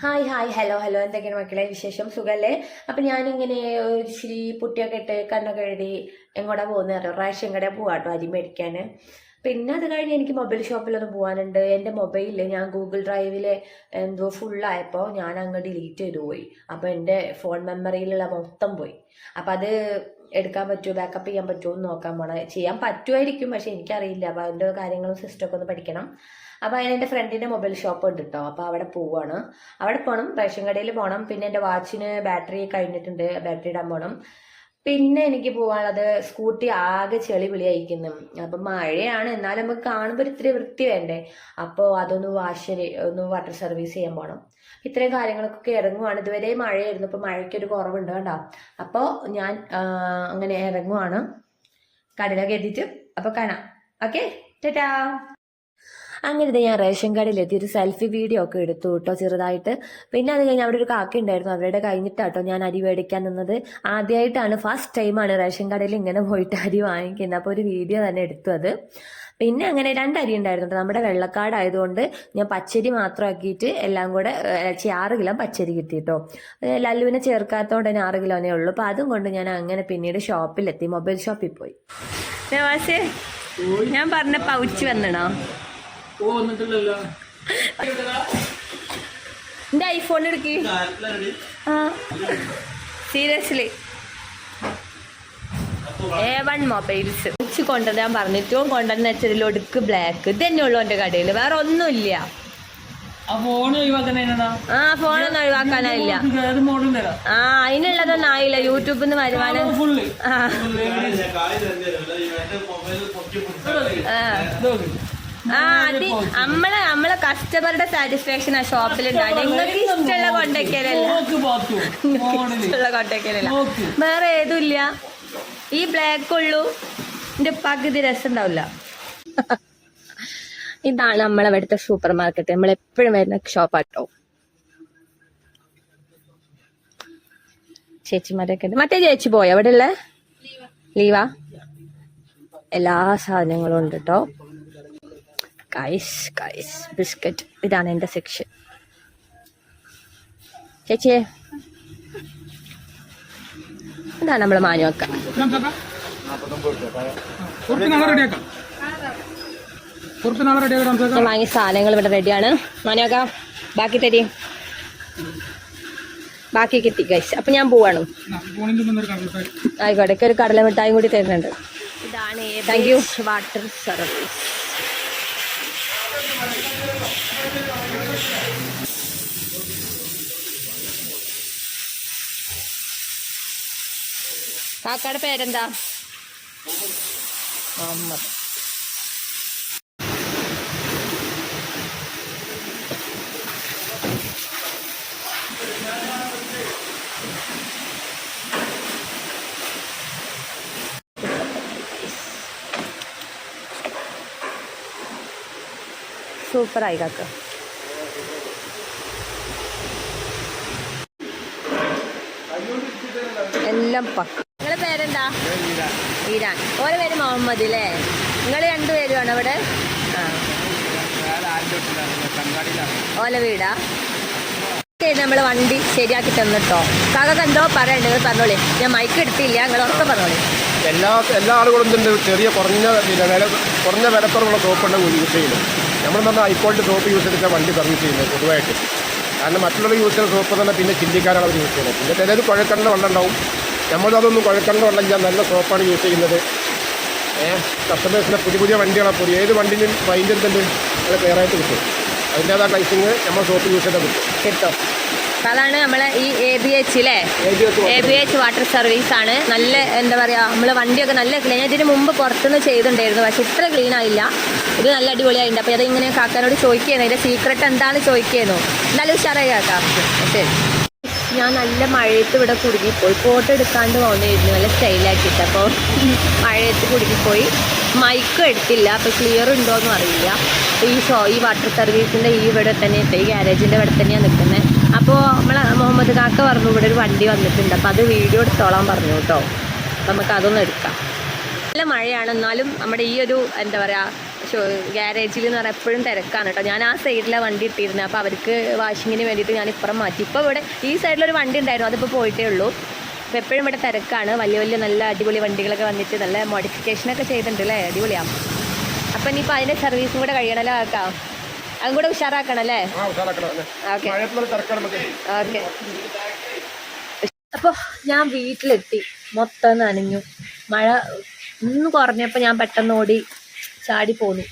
Hi hi hello hello എന്തൊക്കെയാണ് മക്കളെ വിശേഷം? സുഖല്ലേ? അപ്പം ഞാനിങ്ങനെ ഒരു ശ്രീ പുട്ടിയൊക്കെ ഇട്ട് കണ്ണൊക്കെ എഴുതി എങ്ങോട്ടാ പോകുന്നത് അറിയാം? റേഷൻ കടയിൽ പോവാട്ടോ അരി മേടിക്കാൻ പിന്നെ അത് കഴിഞ്ഞ് എനിക്ക് മൊബൈൽ ഷോപ്പിലൊന്ന് പോകാനുണ്ട് എന്റെ മൊബൈലിൽ ഞാൻ ഗൂഗിൾ ഡ്രൈവിൽ എന്തോ ഫുള്ളായപ്പോൾ ഞാൻ അങ്ങ് ഡിലീറ്റ് ചെയ്തു പോയി. അപ്പോൾ എന്റെ ഫോൺ മെമ്മറിയിലുള്ള മൊത്തം പോയി. അപ്പം അത് എടുക്കാൻ പറ്റുമോ? ബാക്കപ്പ് ചെയ്യാൻ പറ്റുമോ? എന്ന് നോക്കാൻ പോണേ ചെയ്യാൻ പറ്റുമായിരിക്കും പക്ഷെ എനിക്കറിയില്ല. അപ്പോൾ അതിന്റെ കാര്യങ്ങളും സിസ്റ്റമൊക്കെ ഒന്ന് പഠിക്കണം. അപ്പോൾ അതിന് എന്റെ ഫ്രണ്ടിന്റെ മൊബൈൽ ഷോപ്പ് ഉണ്ട് കേട്ടോ അപ്പോൾ അവിടെ പോവാണ്. അവിടെ പോകണം റേഷൻ കടയിൽ പോകണം പിന്നെ എന്റെ വാച്ചിന് ബാറ്ററി കഴിഞ്ഞിട്ടുണ്ട് ബാറ്ററി ഇടാൻ പോകണം പിന്നെ എനിക്ക് പോകാനുള്ളത് സ്കൂട്ടി ആകെ ചെളി വിളി അയക്കുന്നു അപ്പം മഴയാണ് എന്നാലും നമുക്ക് കാണുമ്പോൾ ഇത്തിരി വൃത്തി വേണ്ടേ? അപ്പോൾ അതൊന്ന് വാഷ് ഒന്ന് വാട്ടർ സർവീസ് ചെയ്യാൻ പോകണം ഇത്രയും കാര്യങ്ങളൊക്കെ ഇറങ്ങുവാണ്. ഇതുവരെ മഴയായിരുന്നു ഇപ്പോൾ മഴയ്ക്കൊരു കുറവുണ്ട് കേട്ടോ അപ്പോൾ ഞാൻ അങ്ങനെ ഇറങ്ങുവാണ്. കടലൊക്കെ എത്തിയിട്ട് അപ്പോൾ കാണാം. Okay tata. അങ്ങനെ ദേ ഞാൻ റേഷൻ കടയിൽ എത്തി ഒരു സെൽഫി വീഡിയോ ഒക്കെ എടുത്തു കേട്ടോ ചെറുതായിട്ട്. പിന്നെ അത് കഴിഞ്ഞ് അവിടെ ഒരു കാക്ക ഉണ്ടായിരുന്നു അവരുടെ കഴിഞ്ഞിട്ടാട്ടോ ഞാൻ അരി മേടിക്കാൻ നിന്നത്. ആദ്യമായിട്ടാണ് ഫസ്റ്റ് ടൈമാണ് റേഷൻ കടയിൽ ഇങ്ങനെ പോയിട്ട് അരി വാങ്ങിക്കുന്നത്. അപ്പോൾ ഒരു വീഡിയോ തന്നെ എടുത്തു അത്. പിന്നെ അങ്ങനെ രണ്ട് അരി ഉണ്ടായിരുന്നു. നമ്മുടെ വെള്ളക്കാട് ആയതുകൊണ്ട് ഞാൻ പച്ചരി മാത്രമാക്കിയിട്ട് എല്ലാം കൂടെ ആറ് കിലോ പച്ചരി കിട്ടി കേട്ടോ ഏഹ്, ലല്ലുവിനെ ചേർക്കാത്തതുകൊണ്ട് തന്നെ ആറ് കിലോനേ ഉള്ളൂ. അപ്പോൾ അതും കൊണ്ട് ഞാൻ അങ്ങനെ പിന്നീട് ഷോപ്പിലെത്തി മൊബൈൽ ഷോപ്പിൽ പോയി. ഞാൻ പറഞ്ഞ പൗച്ച് വന്നണോ? ഓ വന്നിട്ടില്ലല്ലോ. എന്റെ ഐഫോൺ എടുക്ക്. സീരിയസ്ലി എ വൺ മൊബൈൽസ് ഉച്ച കൊണ്ടുവരാൻ പറഞ്ഞിട്ടും കൊണ്ടുവന്ന് വെച്ചതിൽ ഒടുക്ക് ബ്ലാക്ക് ഇത് തന്നെ ഉള്ളു എന്റെ കടയിൽ വേറെ ഒന്നുമില്ല. ആ ഫോൺ ഫോണൊന്നും മോഡൽ തരാം. ആ അതിനുള്ളതൊന്നും ആയില്ല യൂട്യൂബിൽ നിന്ന് വരുമാനം. ഫുള്ള് ആ. ആ. ആ അത് നമ്മളെ നമ്മളെ കസ്റ്റമറുടെ സാറ്റിസ്ഫാക്ഷൻ ആ ഷോപ്പിലുണ്ടാണ് നിങ്ങൾക്ക് ഇഷ്ടമുള്ള കൊണ്ടൊക്കെയല്ല ഇഷ്ടമുള്ള കൊണ്ടൊക്കെയല്ല വേറെ ഏതുമില്ല. ഈ ബ്ലാക്ക് ഉള്ളൂ. എന്റെ പകുതി രസം ഉണ്ടാവില്ല. ഇതാണ് നമ്മളെ ഇവിടുത്തെ സൂപ്പർ മാർക്കറ്റ് നമ്മൾ എപ്പോഴും വരുന്ന ഷോപ്പാട്ടോ ചേച്ചിമാരൊക്കെ ഉണ്ട്. മറ്റേ ചേച്ചി പോയോ? അവിടെ ഉള്ള ലീവാ? എല്ലാ സാധനങ്ങളും ഉണ്ട് കേട്ടോ കൈസ് കൈസ് ബിസ്ക്കറ്റ് ഇതാണ് എന്റെ സെക്ഷൻ ചേച്ചിയെ ഇതാണ് നമ്മൾ മാനുവക്ക വാങ്ങിയ സാധനങ്ങൾ ഇവിടെ റെഡിയാണ് മാനുവക്ക ബാക്കി തരി. ബാക്കി കിട്ടി ഗൈസ് അപ്പൊ ഞാൻ പോവാണ്. ആയിക്കോട്ടെ ഒരു കടല മിഠായും കൂടി തരുന്നുണ്ട്. Thank you water service. കാക്കയുടെ പേരെന്താ? മുഹമ്മദ് സൂപ്പറായി കാക്ക എല്ലാം പക്ക നിങ്ങളെ പേരെന്താ? ഈരാൻ. ഓരോ പേര് മുഹമ്മദ് അല്ലേ നിങ്ങൾ രണ്ടുപേരുമാണ് അവിടെ? ഓല വീടാ? നമ്മൾ വണ്ടി ശരിയാക്കി തന്നിട്ടോ. കാക്കക്ക് എന്തോ പറയണ്ട് നിങ്ങൾ പറഞ്ഞോളി. ഞാൻ മൈക്ക് എടുത്തില്ല നിങ്ങൾ ഉറക്കെ പറഞ്ഞോളി. എല്ലാ എല്ലാ ആളുകളും ചെറിയ കുറഞ്ഞ വില കുറഞ്ഞ വിലക്കുറവുള്ള സോപ്പാണ് യൂസ് നമ്മൾ high high quality soap use ചെയ്തിട്ട് വണ്ടി സർവീസ് ചെയ്യുന്നത് പൊതുവായിട്ട്. കാരണം മറ്റുള്ളവർ യൂസ് ചെയ്യുന്ന സോപ്പ് തന്നെ പിന്നെ ചിന്തിക്കാനാണ് അവർ യൂസ് ചെയ്യുന്നത്. പിന്നെ ചിലത് കുഴക്കണ്ട വണ്ണുണ്ടാവും നമ്മളതൊന്നും കുഴക്കണ്ട ഞാൻ നല്ല സോപ്പാണ് യൂസ് ചെയ്യുന്നത്. കസ്റ്റമേഴ്സിന്റെ പുതിയ പുതിയ വണ്ടികളാണ് പുതിയ ഏത് വണ്ടിയിലും മൈൻഡിൽ തന്നെ നല്ല ക്ലിയറായിട്ട് കിട്ടും. അതിന്റേതായ ടൈസിങ് നമ്മൾ സോപ്പ് യൂസ് ചെയ്താൽ കിട്ടും. കിട്ടും. അതാണ് നമ്മളെ ഈ എ ബി എച്ച് അല്ലേ A B H water service ആണ്. നല്ല എന്താ പറയാ നമ്മൾ വണ്ടിയൊക്കെ നല്ല ക്ലീൻ ഇതിന് മുമ്പ് പുറത്തുനിന്ന് ചെയ്തിട്ടുണ്ടായിരുന്നു പക്ഷെ ഇത്ര ക്ലീൻ ആയില്ല. ഇത് നല്ല അടിപൊളിയായിട്ടുണ്ട്. അപ്പൊ അതിങ്ങനെ കാക്കാനോട് ചോദിക്കുന്നു ഇതിന്റെ സീക്രട്ട് എന്താണ് ചോദിക്കുന്നു എന്നാലും ഉഷാറായി കാക്കാം. ശരി. ഞാൻ നല്ല മഴയത്ത് ഇവിടെ കുടുങ്ങിപ്പോയി. ഫോട്ടോ എടുക്കാണ്ട് പോകുന്നതായിരുന്നു നല്ല സ്റ്റൈലാക്കിയിട്ട് അപ്പോൾ മഴയത്ത് കുടുങ്ങിപ്പോയി. മൈക്കും എടുത്തില്ല. അപ്പോൾ ക്ലിയർ ഉണ്ടോയെന്നും അറിയില്ല. അപ്പോൾ ഈ ഷോ ഈ വാട്ടർ സർവീസിന്റെ ഈ ഇവിടെ തന്നെ ഈ ഗ്യാരേജിന്റെ ഇവിടെ തന്നെയാണ് നിൽക്കുന്നത് അപ്പോൾ നമ്മൾ മുഹമ്മദ് കാക്ക പറഞ്ഞു ഇവിടെ ഒരു വണ്ടി വന്നിട്ടുണ്ട്. അപ്പോൾ അത് വീഡിയോ എടുത്തോളാൻ പറഞ്ഞു കേട്ടോ. നമുക്ക് അതൊന്നും എടുക്കാം. നല്ല മഴയാണ്. എന്നാലും നമ്മുടെ ഈ ഒരു എന്താ പറയുക ഗ്യാരേജിൽ എന്ന് പറഞ്ഞാൽ എപ്പോഴും തിരക്കാണ് കേട്ടോ. ഞാൻ ആ സൈഡിലാണ് വണ്ടി ഇട്ടിരുന്നത് അപ്പോൾ അവർക്ക് വാഷിങ്ങിന് വേണ്ടിയിട്ട് ഞാൻ ഇപ്പുറം മാറ്റി. ഇപ്പോൾ ഇവിടെ ഈ സൈഡിലൊരു വണ്ടി ഉണ്ടായിരുന്നു. അതിപ്പോൾ പോയിട്ടേ ഉള്ളൂ. അപ്പോൾ എപ്പോഴും ഇവിടെ തിരക്കാണ്. വലിയ വലിയ നല്ല അടിപൊളി വണ്ടികളൊക്കെ വന്നിട്ട് നല്ല മോഡിഫിക്കേഷനൊക്കെ ചെയ്തിട്ടുണ്ട് അല്ലേ? അടിപൊളിയാണ് അപ്പം ഇനിയിപ്പോൾ അതിന്റെ സർവീസും കൂടെ കഴിയണമല്ലോ ആക്കാം അതും കൂടെ ഉഷാറാക്കണം അല്ലേ? ഓക്കെ. ഓക്കെ. അപ്പോൾ ഞാൻ വീട്ടിലെത്തി. മൊത്തം നനഞ്ഞു. മഴ ഒന്ന് കുറഞ്ഞപ്പോൾ ഞാൻ പെട്ടെന്ന് ഓടി ചാടി പോന്നു.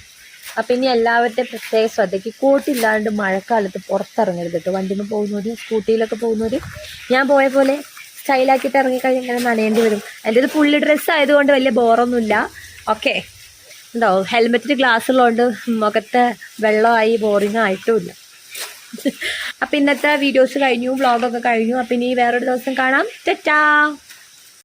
അപ്പം ഇനി എല്ലാവരുടെയും പ്രത്യേക ശ്രദ്ധയ്ക്ക് കോട്ടില്ലാണ്ട് മഴക്കാലത്ത് പുറത്തിറങ്ങരുത് കേട്ടോ വണ്ടിയിൽ പോകുന്നവർ സ്കൂട്ടിയിലൊക്കെ പോകുന്നവർ ഞാൻ പോയ പോലെ സ്റ്റൈലാക്കിയിട്ട് ഇറങ്ങിക്കഴിഞ്ഞാൽ ഇങ്ങനെ നനയേണ്ടി വരും. എന്റെ ഇത് ഫുള്ള് ഡ്രസ്സ് ആയതുകൊണ്ട് വലിയ ബോറൊന്നുമില്ല. ഓക്കെ. ഉണ്ടോ? ഹെൽമെറ്റിന് ഗ്ലാസ് ഉള്ളതുകൊണ്ട് മുഖത്തെ വെള്ളമായി ബോറിങ് ആയിട്ടുമില്ല. അപ്പം ഇന്നത്തെ വീഡിയോസ് കഴിഞ്ഞു വ്ളോഗൊക്കെ കഴിഞ്ഞു. അപ്പം ഇനി വേറൊരു ദിവസം കാണാം. ടാ